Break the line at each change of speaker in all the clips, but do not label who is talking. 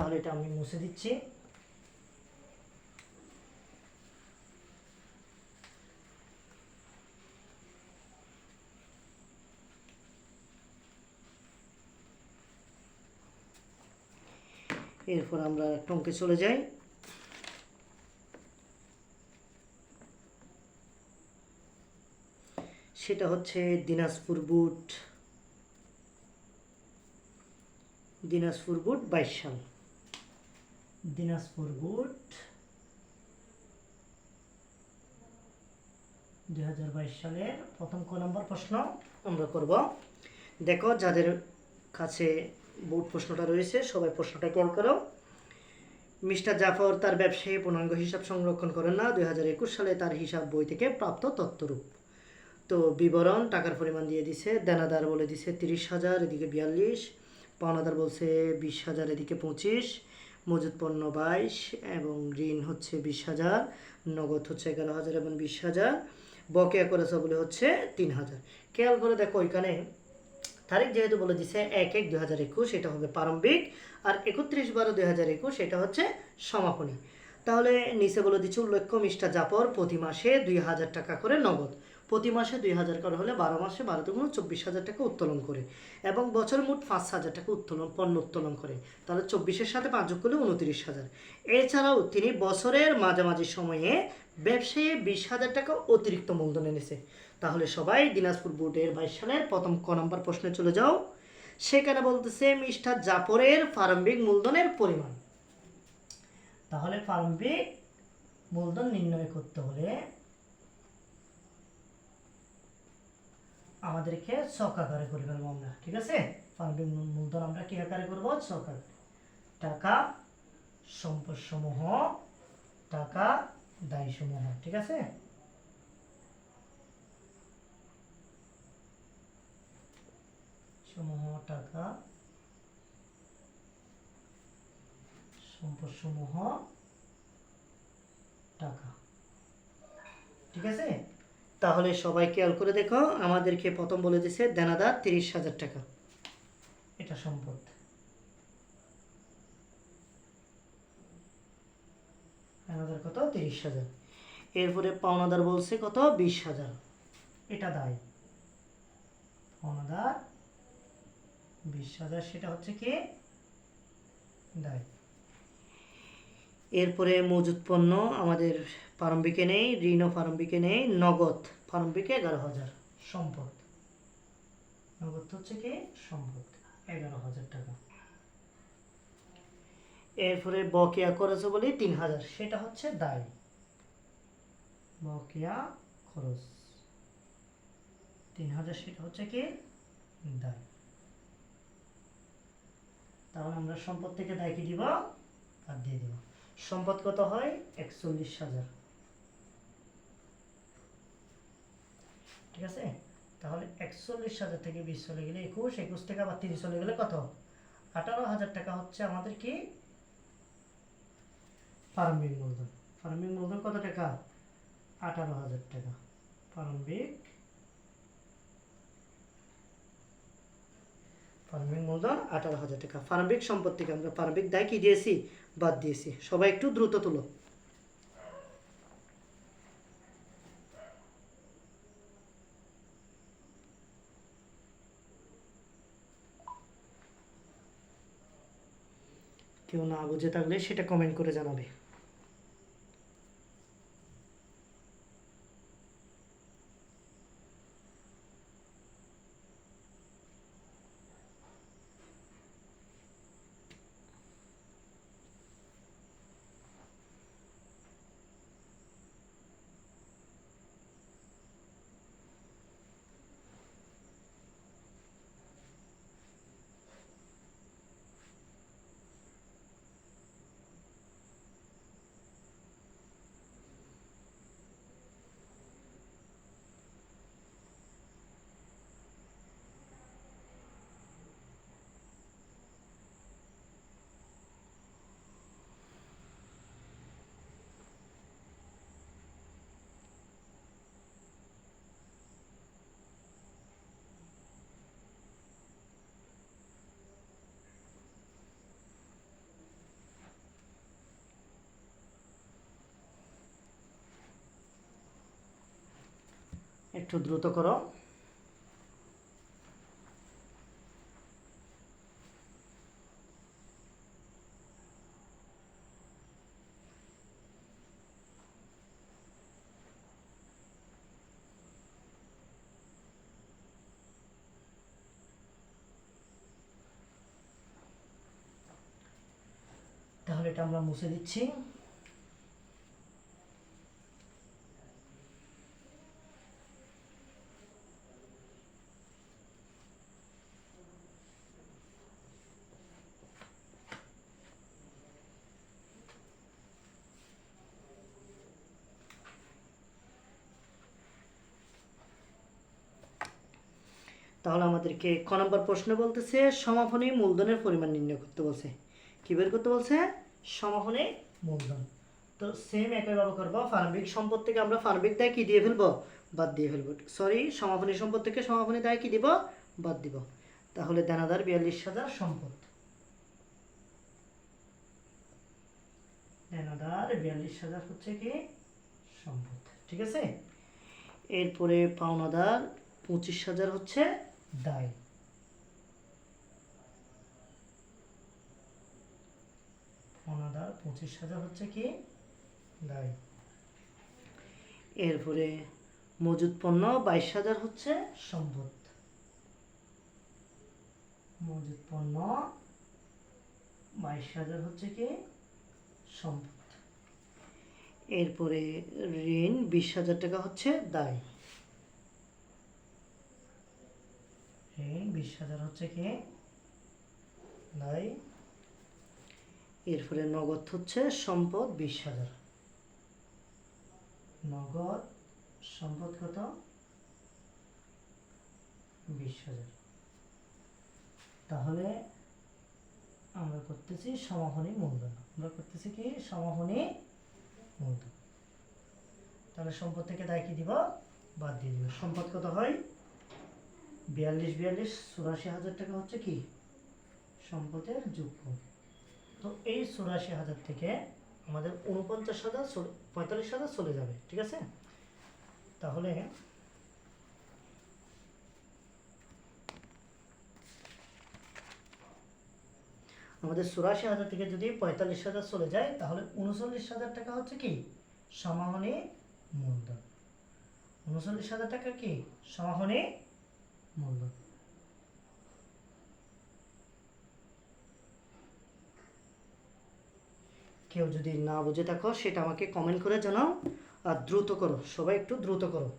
তাহলে এটা আমি মুছে দিচ্ছি। এরপর আমরা একটা অঙ্কে চলে যাই। সেটা হচ্ছে দিনাজপুর বুট দিনাজপুর বুট বাইশ সাল। দিনাজপুর বুট দুই সালের প্রথম ক নম্বর প্রশ্ন আমরা করব। দেখো, যাদের কাছে বুট প্রশ্নটা রয়েছে, সবাই প্রশ্নটা খেয়াল করো। মিস্টার জাফর তার ব্যবসায়ী পূর্ণাঙ্গ হিসাব সংরক্ষণ করেন না, দুই হাজার একুশ সালে তার হিসাব বই থেকে প্রাপ্ত তথ্যরূপ। তো বিবরণ, টাকার পরিমাণ দিয়ে দিছে, দেনাদার বলে দিছে তিরিশ হাজার, এদিকে বিয়াল্লিশ, পাওনাদার বলছে বিশ হাজার, এদিকে পঁচিশ। মজুদ পণ্য বাইশ এবং ঋণ হচ্ছে বিশ হাজার, নগদ হচ্ছে এগারো হাজার এবং বিশ হাজার, বকেয়া করেছে বলে হচ্ছে তিন হাজার। খেয়াল করে দেখো ওইখানে তারিখ যেহেতু বলে দিছে এক এক দুই হাজার একুশ, এটা হবে প্রারম্ভিক, আর একত্রিশ বারো দুই হাজার একুশ, এটা হচ্ছে সমাপনী। তাহলে নিচে বলে দিচ্ছে উল্লেখ্য মিস্টার জাপর, প্রতি মাসে দুই হাজার টাকা করে নগদ। প্রতি মাসে দুই হাজার করে হলে বারো মাসে বারো দুগুণ চব্বিশ হাজার টাকা উত্তোলন করে। এবং বছর মোট পাঁচ হাজার টাকা উত্তোলন, পণ্য উত্তোলন করে। তাহলে চব্বিশের সাথে পাঁচ যোগ করলে উনত্রিশ হাজার। এছাড়াও তিনি বছরের মাঝামাঝি সময়ে ব্যবসায়ী বিশ হাজার টাকা অতিরিক্ত মূলধন এনেছে। তাহলে সবাই দিনাজপুর বোর্ডের বাইশ সালের প্রথম ক নম্বর প্রশ্নে চলে যাও। সেখানে বলতেছে মিস্টার জাফরের প্রারম্ভিক মূলধনের পরিমাণ। তাহলে প্রারম্ভিক মূলধন নির্ণয় করতে হলে আমাদেরকে ছক আকারে করে ফেলব আমরা, ঠিক আছে? প্রারম্ভিক মূলধন আমরা কি আকারে করব? ছক আকারে। টাকা সম্পদ সমূহ টাকা দায় সমূহ ঠিক আছে? সমূহ, টাকা সম্পদ সমূহ টাকা। ঠিক আছে? তাহলে সবাই খেয়াল করে দেখো, আমাদেরকে প্রথম বলে দেনাদার তিরিশ হাজার টাকা। এটা সম্পদ। কত? তিরিশ হাজার। এরপরে পাওনাদার বলছে কত? বিশ হাজার। এটা দায়। পাওনাদার বিশ হাজার, সেটা হচ্ছে কি? দায়। এরপরে মজুদ পণ্য আমাদের প্রারম্ভিকে নেই ঋণও প্রারম্ভিকে নেই নগদ প্রারম্ভিকে এগারো হাজার। সম্পদ। নগদ হচ্ছে কি? সম্পদ। এগারো হাজার টাকা। এরপরে বকেয়া খরচ বলি তিন হাজার। সেটা হচ্ছে দায়। বকেয়া খরচ। তিন হাজার সেটা হচ্ছে কি? দায়। তাহলে আমরা সম্পদ থেকে দায় কি দিব? বাদ দিয়ে দিব। সম্পদ কত হয়? একচল্লিশ হাজার। ঠিক আছে? তাহলে একচল্লিশ হাজার থেকে বিশ চলে গেলে একুশ একুশ থেকে আবার তিরিশ চলে গেলে কত? আঠারো হাজার টাকা হচ্ছে আমাদের কি? প্রারম্ভিক মূলধন। প্রারম্ভিক মূলধন কত টাকা? আঠারো হাজার টাকা। প্রারম্ভিক প্রারম্ভিক মূলধন আঠারো হাজার টাকা। প্রারম্ভিক সম্পত্তিকে আমরা প্রারম্ভিক দায় কি দিয়েছি? বাদ দিয়েছি। সবাই একটু দ্রুত তুলো। কেউ না বুঝে থাকলে সেটা কমেন্ট করে জানাবে। একটু দ্রুত করো। তাহলে এটা আমরা মুছে দিচ্ছি। তাহলে আমাদেরকে ক নম্বর প্রশ্ন বলতেছে, সমাপনী মূলধনের পরিমাণ নির্ণয় করতে বলছে। কি বের করতে বলছে? সমাপনী মূলধন। তো সেম একইভাবে করব ফার্মিক সম্পদ থেকে আমরা ফার্মিক দায় কি দিয়ে ফেলব? বাদ দিয়ে ফেলব। সরি সমাপনী সম্পদ থেকে সমাপনী দায় কি দিব? বাদ দিব। তাহলে দানাদার বিয়াল্লিশ হাজার সম্পদ। দানাদার বিয়াল্লিশ হাজার হচ্ছে কি? সম্পদ। ঠিক আছে? এরপরে পাওনাদার পঁচিশ হাজার হচ্ছে দায়। পাওনাদার পঁচিশ হাজার হচ্ছে কি? দায়। এরপরে মজুদ পণ্য বাইশ হাজার হচ্ছে সম্পদ। মজুদ পণ্য বাইশ হাজার হচ্ছে কি? সম্পদ। এরপরে ঋণ বিশ হাজার টাকা হচ্ছে দায়। বিশ হাজার হচ্ছে কি? দায় এরপরে নগদ হচ্ছে সম্পদ বিশ হাজার নগদ সম্পদ কত? বিশ হাজার তাহলে আমরা করতেছি সমাহনী মূলধন। আমরা করতেছি কি? সমাহনী মূলধন। তাহলে সম্পদ থেকে দায় কি দিব? বাদ দিয়ে দিব। সম্পদ কত হয়? বিয়াল্লিশ বিয়াল্লিশ চুরাশি হাজার টাকা হচ্ছে কি? সম্পদের যোগফল তো এই চুরাশি হাজার থেকে আমাদের উনপঞ্চাশ হাজার পঁয়তাল্লিশ হাজার চলে যাবে, ঠিক আছে? তাহলে আমাদের চুরাশি হাজার থেকে যদি পঁয়তাল্লিশ হাজার চলে যায়, তাহলে উনচল্লিশ হাজার টাকা হচ্ছে কি? সমাহনী মূলধন। উনচল্লিশ হাজার টাকা কি? সমাহনী কেউ যদি না বুঝে থাকো, সেটা আমাকে কমেন্ট করে জানাও, আর দ্রুত করো, সবাই একটু দ্রুত করো।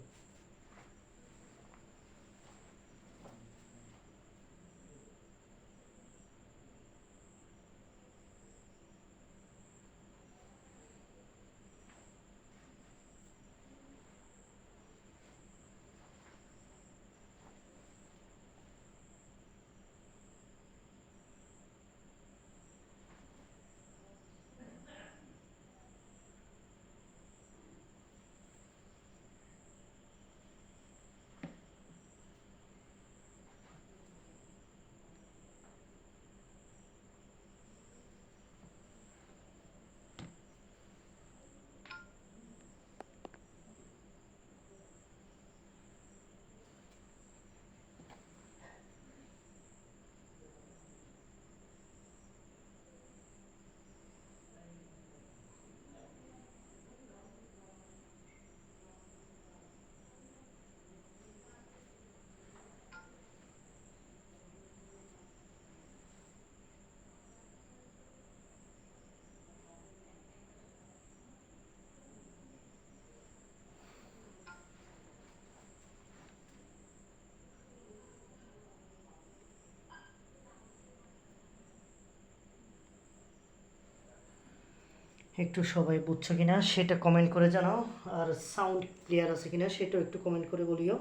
একটু সবাই বুঝছ কিনা, সেটা কমেন্ট করে জানাও। আর সাউন্ড ক্লিয়ার আছে কিনা, সেটাও একটু কমেন্ট করে বলিও।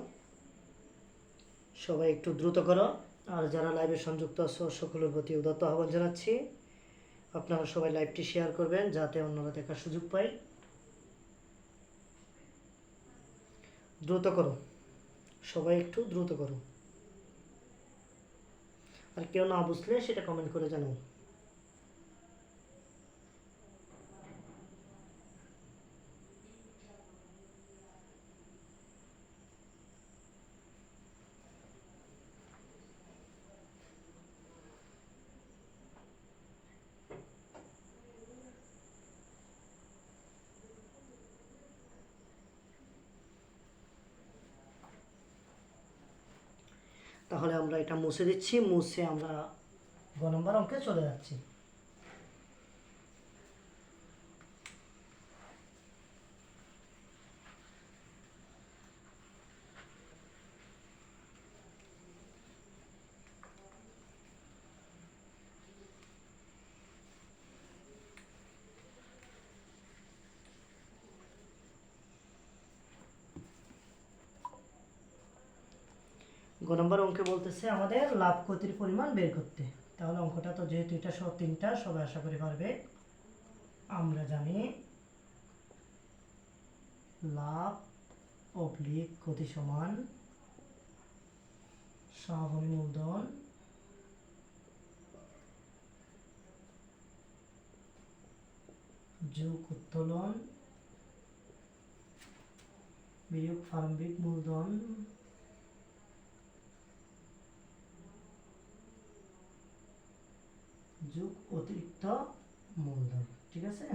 সবাই একটু দ্রুত করো। আর যারা লাইভে সংযুক্ত আছো, সকলের প্রতি উদাত্ত আহ্বান জানাচ্ছি। আপনারা সবাই লাইভটি শেয়ার করবেন, যাতে অন্যরা দেখার সুযোগ পায়। দ্রুত করো। সবাই একটু দ্রুত করো। আর কেউ না বুঝলে, সেটা কমেন্ট করে জানাও। তাহলে আমরা এটা মুছে দিচ্ছি মুছে আমরা গ নম্বর অঙ্কে চলে যাচ্ছি গ নম্বর অঙ্কে বলতেছে আমাদের লাভ ক্ষতির পরিমাণ বের করতে। তাহলে অঙ্কটা তো যেহেতু এটা সব তিনটা, সবাই আশা করি পারবে। আমরা জানি লাভ অবলিক ক্ষতি সমান সমাপনী মূলধন যোগ উত্তোলন বিয়োগ প্রারম্ভিক মূলধন যোগ অতিরিক্ত মূলধন, ঠিক আছে?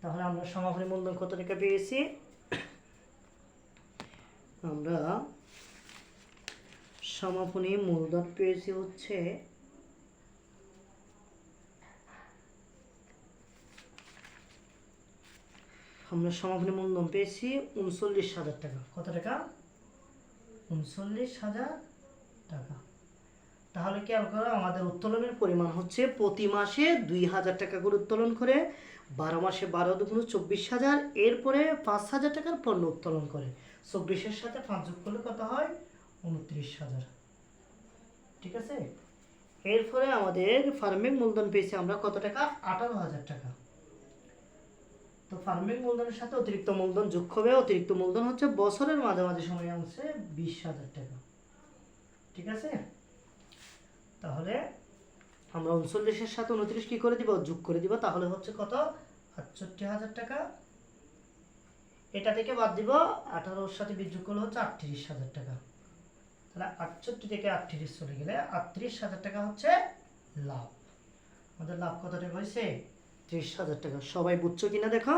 তাহলে আমরা সমাপনী মূলধন কত টাকা পেয়েছি? আমরা সমাপনী মূলধন পেয়েছি হচ্ছে আমরা সমাপনী মূলধন পেয়েছি উনচল্লিশ হাজার টাকা। কত টাকা? উনচল্লিশ হাজার টাকা। তাহলে খেয়াল করো, আমাদের উত্তোলনের পরিমাণ হচ্ছে প্রতি মাসে দুই হাজার টাকা করে উত্তোলন করে, বারো মাসে বারো দুগুণ চব্বিশ হাজার, এরপরে পাঁচ হাজার টাকার পণ্য উত্তোলন করে। চব্বিশের সাথে পাঁচ যোগ করলে কত হয়? উনত্রিশ হাজার। ঠিক আছে? এরপরে আমাদের ফার্মিং মূলধন পেয়েছি আমরা কত টাকা? আঠারো হাজার টাকা। তো ফার্মিং মূলধনের সাথে অতিরিক্ত মূলধন যোগ হবে। অতিরিক্ত মূলধন হচ্ছে বছরের মাঝামাঝি সময় আসছে বিশ হাজার টাকা। ঠিক আছে? তাহলে আমরা উনচল্লিশের সাথে উনত্রিশ কি করে দিব? যোগ করে দিব। তাহলে হচ্ছে কত? আটষট্টি হাজার টাকা। এটা থেকে বাদ দিব, আঠারোর সাথে বিযোগ করলে হচ্ছে আটত্রিশ হাজার টাকা। তাহলে আটষট্টি থেকে আটত্রিশ চলে গেলে আটত্রিশ হাজার টাকা হচ্ছে লাভ। আমাদের লাভ কত টাকা হয়েছে? ত্রিশ হাজার টাকা। সবাই বুঝছ কিনা দেখো?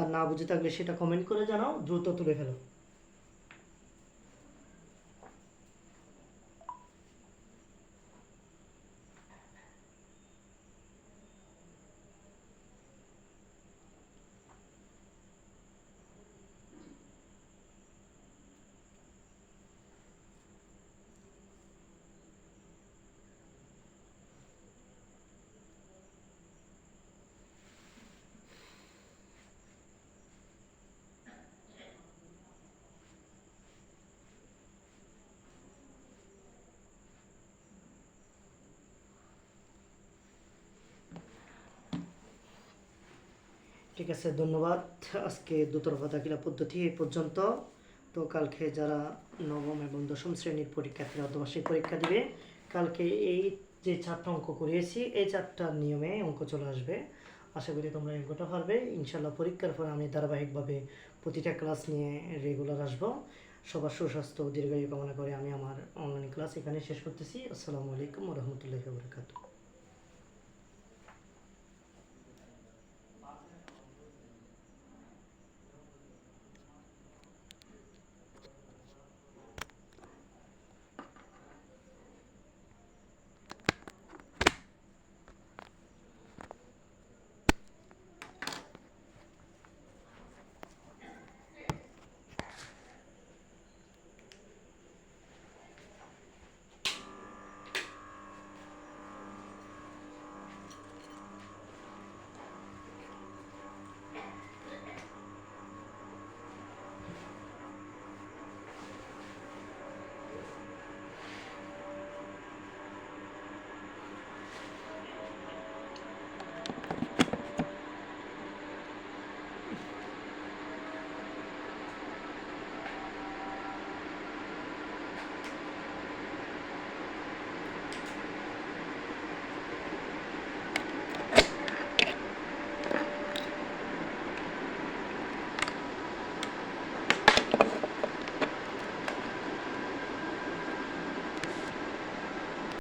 আর না বুঝে থাকলে সেটা কমেন্ট করে জানাও, দ্রুত তুলে ফেলো। ঠিক আছে, ধন্যবাদ। আজকে দুতরফা দাখিলা পদ্ধতি এই পর্যন্ত। তো কালকে যারা নবম এবং দশম শ্রেণির পরীক্ষার্থীরা অর্ধবার্ষিক পরীক্ষা দিবে, কালকে এই যে চারটা অঙ্ক করিয়েছি, এই চারটা নিয়মে অঙ্ক চলে আসবে। আশা করি তোমরা অঙ্কটা পারবে। ইনশাল্লাহ পরীক্ষার পর আমি ধারাবাহিকভাবে প্রতিটা ক্লাস নিয়ে রেগুলার আসব। সবার সুস্বাস্থ্য দীর্ঘায়ু কামনা করে আমি আমার অনলাইন ক্লাস এখানে শেষ করতেছি। আসসালামু আলাইকুম রহমতুল্লাহি বরকাতুহ।